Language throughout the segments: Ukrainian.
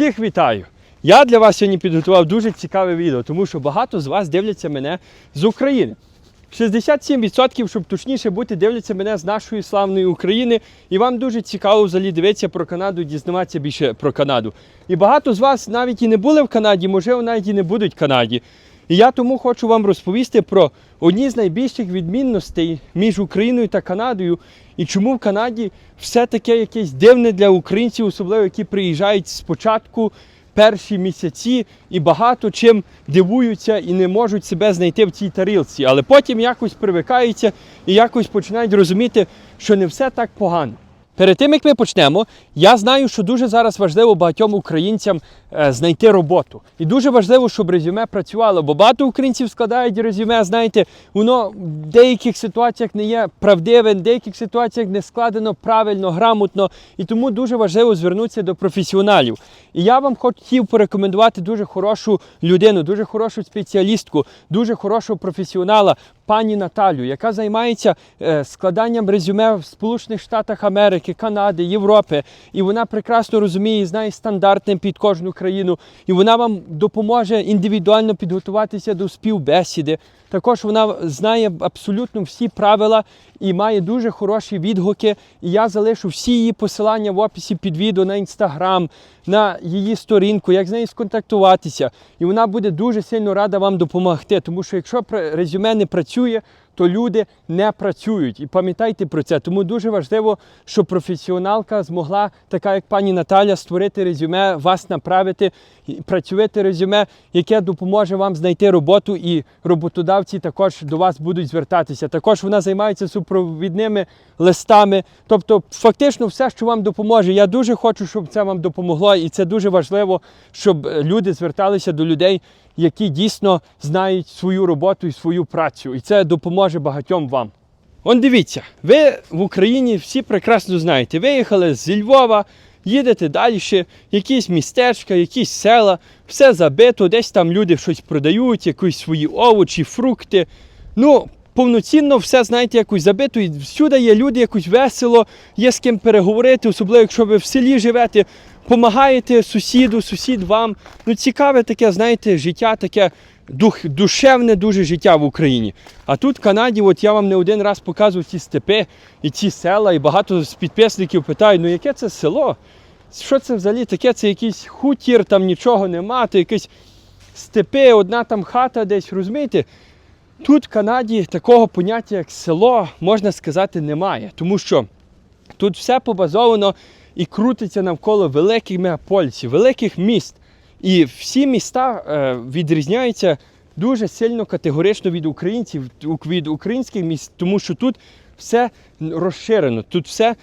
Всіх вітаю! Я для вас сьогодні підготував дуже цікаве відео, тому що багато з вас дивляться мене з України. 67%, щоб точніше бути, дивляться мене з нашої славної України. І вам дуже цікаво взагалі дивитися про Канаду, дізнаватися більше про Канаду. І багато з вас навіть і не були в Канаді, можливо, навіть і не будуть в Канаді. І я тому хочу вам розповісти про одні з найбільших відмінностей між Україною та Канадою, і чому в Канаді все таке якесь дивне для українців, особливо які приїжджають спочатку перші місяці і багато чим дивуються і не можуть себе знайти в цій тарілці. Але потім якось привикаються і якось починають розуміти, що не все так погано. Перед тим як ми почнемо, я знаю, що дуже зараз важливо багатьом українцям е, знайти роботу. І дуже важливо, щоб резюме працювало, бо багато українців складають резюме, знаєте, воно в деяких ситуаціях не є правдивим, в деяких ситуаціях не складено правильно, грамотно. І тому дуже важливо звернутися до професіоналів. І я вам хотів порекомендувати дуже хорошу людину, дуже хорошу спеціалістку, дуже хорошого професіонала, пані Наталю, яка займається е, складанням резюме в Сполучених Штатах Америки, Канади, Європи. І вона прекрасно розуміє і знає стандарти під кожну країну. І вона вам допоможе індивідуально підготуватися до співбесіди. Також вона знає абсолютно всі правила і має дуже хороші відгуки. І я залишу всі її посилання в описі під відео на інстаграм, на її сторінку, як з нею сконтактуватися. І вона буде дуже сильно рада вам допомогти. Тому що якщо резюме не працює, то люди не працюють. І пам'ятайте про це. Тому дуже важливо, щоб професіоналка змогла, така як пані Наталя, створити резюме, вас направити, працювати резюме, яке допоможе вам знайти роботу, і роботодавці також до вас будуть звертатися. Також вона займається супровідними листами. Тобто, фактично, все, що вам допоможе. Я дуже хочу, щоб це вам допомогло, і це дуже важливо, щоб е, люди зверталися до людей, які дійсно знають свою роботу і свою працю. І це допоможе багатьом вам. Он дивіться, ви в Україні всі прекрасно знаєте, виїхали зі Львова, їдете далі, якісь містечка, якісь села, все забито, десь там люди щось продають, якісь свої овочі, фрукти. Ну, повноцінно все, знаєте, якось забито, і всюди є люди, якось весело, є з ким переговорити, особливо якщо ви в селі живете, помагаєте сусіду, сусід вам. Ну, цікаве таке, знаєте, життя таке дух, душевне дуже життя в Україні. А тут в Канаді, от я вам не один раз показував ці степи і ці села, і багато з підписників питають, ну яке це село? Що це взагалі таке? Це якийсь хутір, там нічого нема, то якісь степи, одна там хата десь, розумієте? Тут в Канаді такого поняття, як село, можна сказати, немає. Тому що тут все побазовано і крутиться навколо великих мегаполісів, великих міст. І всі міста е, відрізняються дуже сильно категорично від українців, від українських міст, тому що тут все розширено, тут все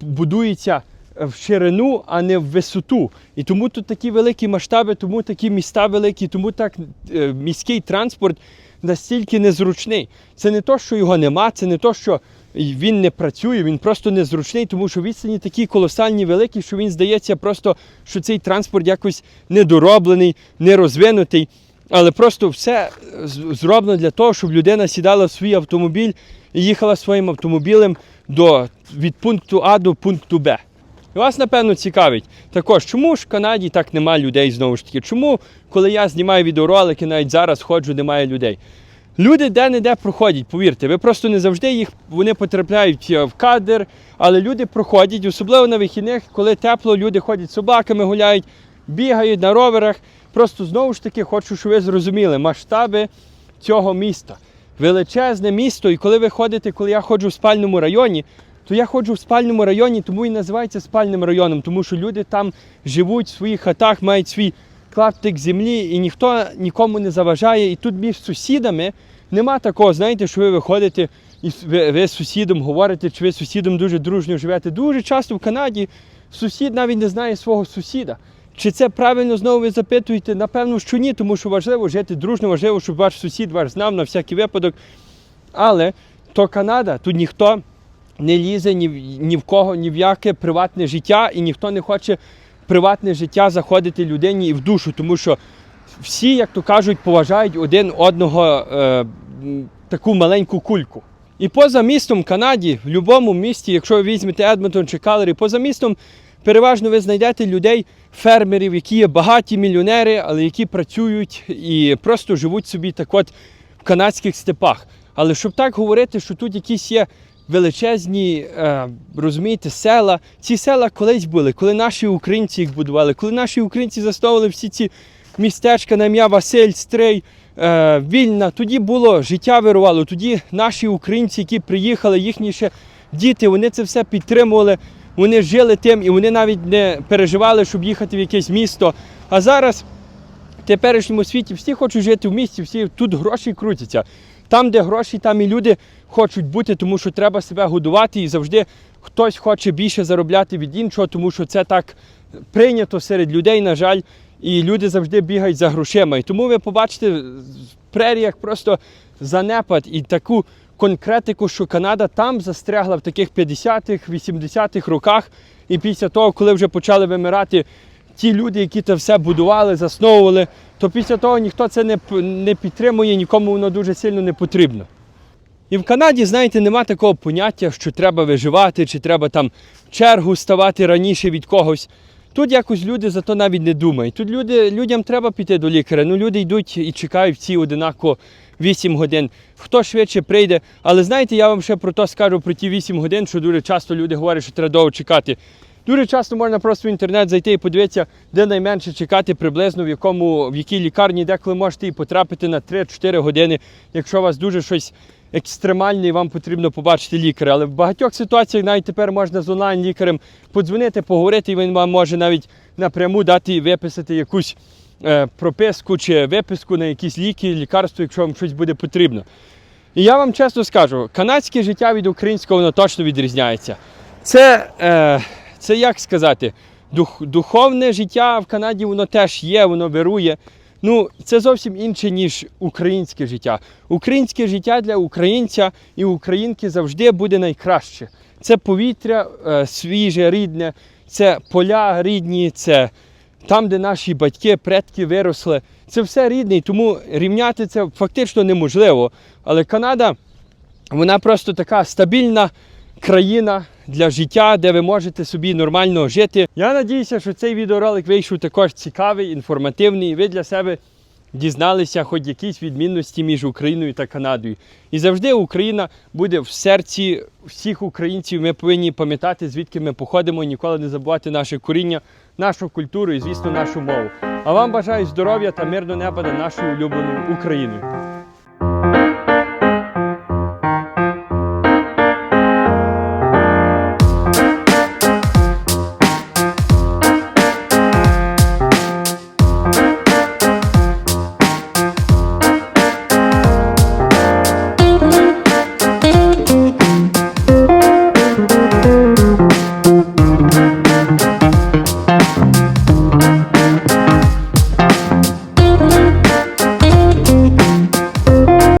будується в ширину, а не в висоту. І тому тут такі великі масштаби, тому такі міста великі, тому так е, міський транспорт настільки незручний. Це не то, що його нема, це не то, що він не працює, він просто незручний, тому що відстані такі колосальні великі, що він здається просто, що цей транспорт якось недороблений, не розвинутий. Але просто все зроблено для того, щоб людина сідала в свій автомобіль і їхала своїм автомобілем до, від пункту А до пункту Б. І вас, напевно, цікавить також, чому ж в Канаді так немає людей знову ж таки? Чому, коли я знімаю відеоролики, навіть зараз ходжу, немає людей? Люди де-не-де проходять, повірте, ви просто не завжди їх вони потрапляють е, в кадр, але люди проходять, особливо на вихідних, коли тепло, люди ходять з собаками, гуляють, бігають на роверах. Просто знову ж таки хочу, щоб ви зрозуміли масштаби цього міста. Величезне місто, і коли ви ходите, коли я ходжу в спальному районі, то я ходжу в спальному районі, тому і називається спальним районом, тому що люди там живуть в своїх хатах, мають свій клаптик землі, і ніхто нікому не заважає. І тут між сусідами нема такого, знаєте, що ви виходите і ви, ви з сусідом говорите, чи ви сусідом дуже дружньо живете. Дуже часто в Канаді сусід навіть не знає свого сусіда. Чи це правильно знову ви запитуєте? Напевно, що ні, тому що важливо жити дружно, важливо, щоб ваш сусід ваш знав на всякий випадок. Але то Канада, тут ніхто не лізе ні, ні в кого, ні в яке приватне життя, і ніхто не хоче приватне життя заходити людині і в душу, тому що всі, як то кажуть, поважають один одного е, таку маленьку кульку. І поза містом Канаді, в будь-якому місті, якщо ви візьмете Едмонтон чи Калері, поза містом переважно ви знайдете людей, фермерів, які є багаті мільйонери, але які працюють і просто живуть собі так от в канадських степах. Але щоб так говорити, що тут якісь є величезні, е, розумієте, села. Ці села колись були, коли наші українці їх будували, коли наші українці засновували всі ці містечка на ім'я Василь, Стрий, е, Вільна. Тоді було життя вирувало. Тоді наші українці, які приїхали, їхні ще діти, вони це все підтримували. Вони жили тим і вони навіть не переживали, щоб їхати в якесь місто. А зараз в теперішньому світі всі хочуть жити в місті, всі тут гроші крутяться. Там, де гроші, там і люди хочуть бути, тому що треба себе годувати, і завжди хтось хоче більше заробляти від іншого, тому що це так прийнято серед людей, на жаль, і люди завжди бігають за грошима. І тому ви побачите в преріях просто занепад і таку конкретику, що Канада там застрягла в таких 50-х, 80-х роках. І після того, коли вже почали вимирати ті люди, які це все будували, засновували, то після того ніхто це не, не підтримує, нікому воно дуже сильно не потрібно. І в Канаді, знаєте, нема такого поняття, що треба виживати, чи треба там чергу ставати раніше від когось. Тут якось люди за то навіть не думають. Тут люди, людям треба піти до лікаря. Ну люди йдуть і чекають всі одинаково 8 годин. Хто швидше прийде. Але знаєте, я вам ще про то скажу про ті 8 годин, що дуже часто люди говорять, що треба довго чекати. Дуже часто можна просто в інтернет зайти і подивитися, де найменше чекати приблизно, в якому в якій лікарні, деколи можете і потрапити на 3-4 години, якщо у вас дуже щось екстремальне і вам потрібно побачити лікаря. Але в багатьох ситуаціях навіть тепер можна з онлайн-лікарем подзвонити, поговорити, і він вам може навіть напряму дати і виписати якусь е, прописку чи виписку на якісь ліки, лікарство, якщо вам щось буде потрібно. І я вам чесно скажу, канадське життя від українського воно точно відрізняється. Це, е, це як сказати, дух, духовне життя в Канаді воно теж є, воно вирує. Ну, це зовсім інше, ніж українське життя. Українське життя для українця і українки завжди буде найкраще. Це повітря е, свіже, рідне, це поля рідні, це там, де наші батьки, предки виросли. Це все рідне, тому рівняти це фактично неможливо. Але Канада, вона просто така стабільна країна для життя, де ви можете собі нормально жити. Я надіюся, що цей відеоролик вийшов також цікавий, інформативний, і ви для себе дізналися хоч якісь відмінності між Україною та Канадою. І завжди Україна буде в серці всіх українців. Ми повинні пам'ятати, звідки ми походимо, ніколи не забувати наше коріння, нашу культуру і, звісно, нашу мову. А вам бажаю здоров'я та мирного неба над нашою улюбленою Україною.